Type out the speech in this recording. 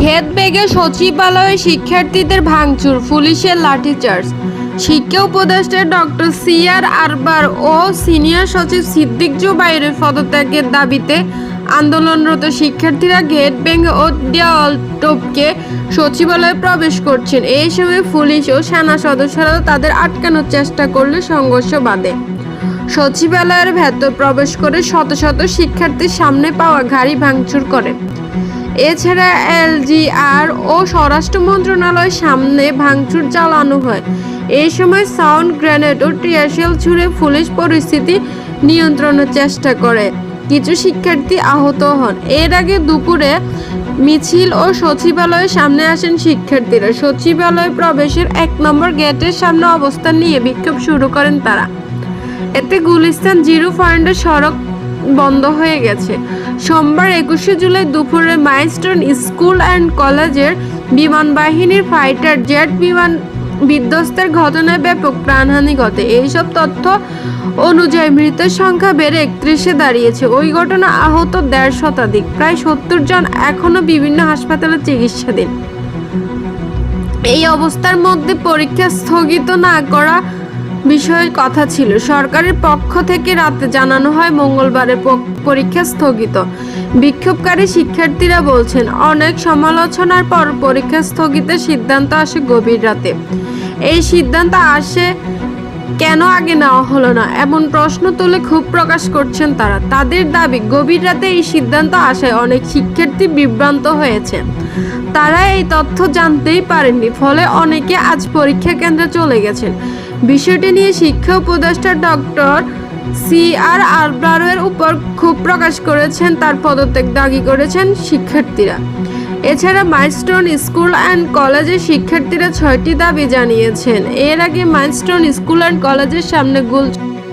ঘেদ বেগে সচিবালয়ে শিক্ষার্থীদের ভাঙচুর, পুলিশের লাঠিচার্জ। শিক্ষা উপদেষ্টা ডক্টর সিআর আরবার ও সিনিয়র সচিব সিদ্দিক জুবাইরের পদত্যাগের দাবিতে আন্দোলনরত শিক্ষার্থীরা গেট ভেঙে ও দেওয়াল টপকে সচিবালয়ে প্রবেশ করছেন। এই সময় পুলিশ ও সেনা সদস্যরা তাদের আটকানোর চেষ্টা করলে সংঘর্ষ বাঁধে। সচিবালয়ের ভেতর প্রবেশ করে শত শত শিক্ষার্থীর সামনে পাওয়া গাড়ি ভাঙচুর করে। এছাড়া এলজিআর ও স্বরাষ্ট্র মন্ত্রণালয়ের সামনে ভাঙচুর চালানো হয়। এই সময় সাউন্ড গ্রেনেড ও টিয়ারশেল ছুড়ে পুলিশ পরিস্থিতি নিয়ন্ত্রণের চেষ্টা করে। কিছু শিক্ষার্থী আহত হন। এর আগে দুপুরে মিছিল ও সচিবালয়ের সামনে আসেন শিক্ষার্থীরা। সচিবালয় প্রবেশের এক নম্বর গেটের সামনে অবস্থান নিয়ে বিক্ষোভ শুরু করেন তারা। এতে গুলিস্তান জিরো পয়েন্টের সড়ক বন্ধ হয়ে গেছে। সোমবার একুশে জুলাই দুপুরে মাইস্টন স্কুল অ্যান্ড কলেজের বিমান বাহিনীর ফাইটার জেট বিমান বিধ্বস্তের ঘটনায় ব্যাপক প্রাণহানি ঘটে। এইসব তথ্য অনুযায়ী মৃতের সংখ্যা বেড়ে একত্রিশে দাঁড়িয়েছে। ওই ঘটনা আহত দেড় শতাধিক, প্রায় সত্তর জন এখনও বিভিন্ন হাসপাতালে চিকিৎসাধীন। এই অবস্থার মধ্যে পরীক্ষা স্থগিত না করা বিষয়ের কথা ছিল। সরকারের পক্ষ থেকে রাতে জানানো হয়, মঙ্গলবারের পরীক্ষা স্থগিত। বিক্ষোভকারী শিক্ষার্থীরা বলছেন, অনেক সমালোচনার পর পরীক্ষা স্থগিতের সিদ্ধান্ত আসে গভীর রাতে। এই সিদ্ধান্ত আসে কেন আগে নেওয়া হলো না? এমন প্রশ্ন তুলে ক্ষোভ প্রকাশ করছেন তারা। তাদের দাবি, গভীর রাতে এই সিদ্ধান্ত আসায় অনেক শিক্ষার্থী বিভ্রান্ত হয়েছে। তারা এই তথ্য জানতেই পারেননি, ফলে অনেকে আজ পরীক্ষা কেন্দ্রে চলে গেছেন। বিষয়টি নিয়ে শিক্ষা উপদেষ্টা ডক্টর সি আর আলবারের উপর ক্ষোভ প্রকাশ করেছেন, তার পদত্যাগ দাবি করেছেন শিক্ষার্থীরা। এছাড়া মাইলস্টোন স্কুল অ্যান্ড কলেজের শিক্ষার্থীরা ছয়টি দাবি জানিয়েছেন। এর আগে মাইলস্টোন স্কুল অ্যান্ড কলেজের সামনে গোল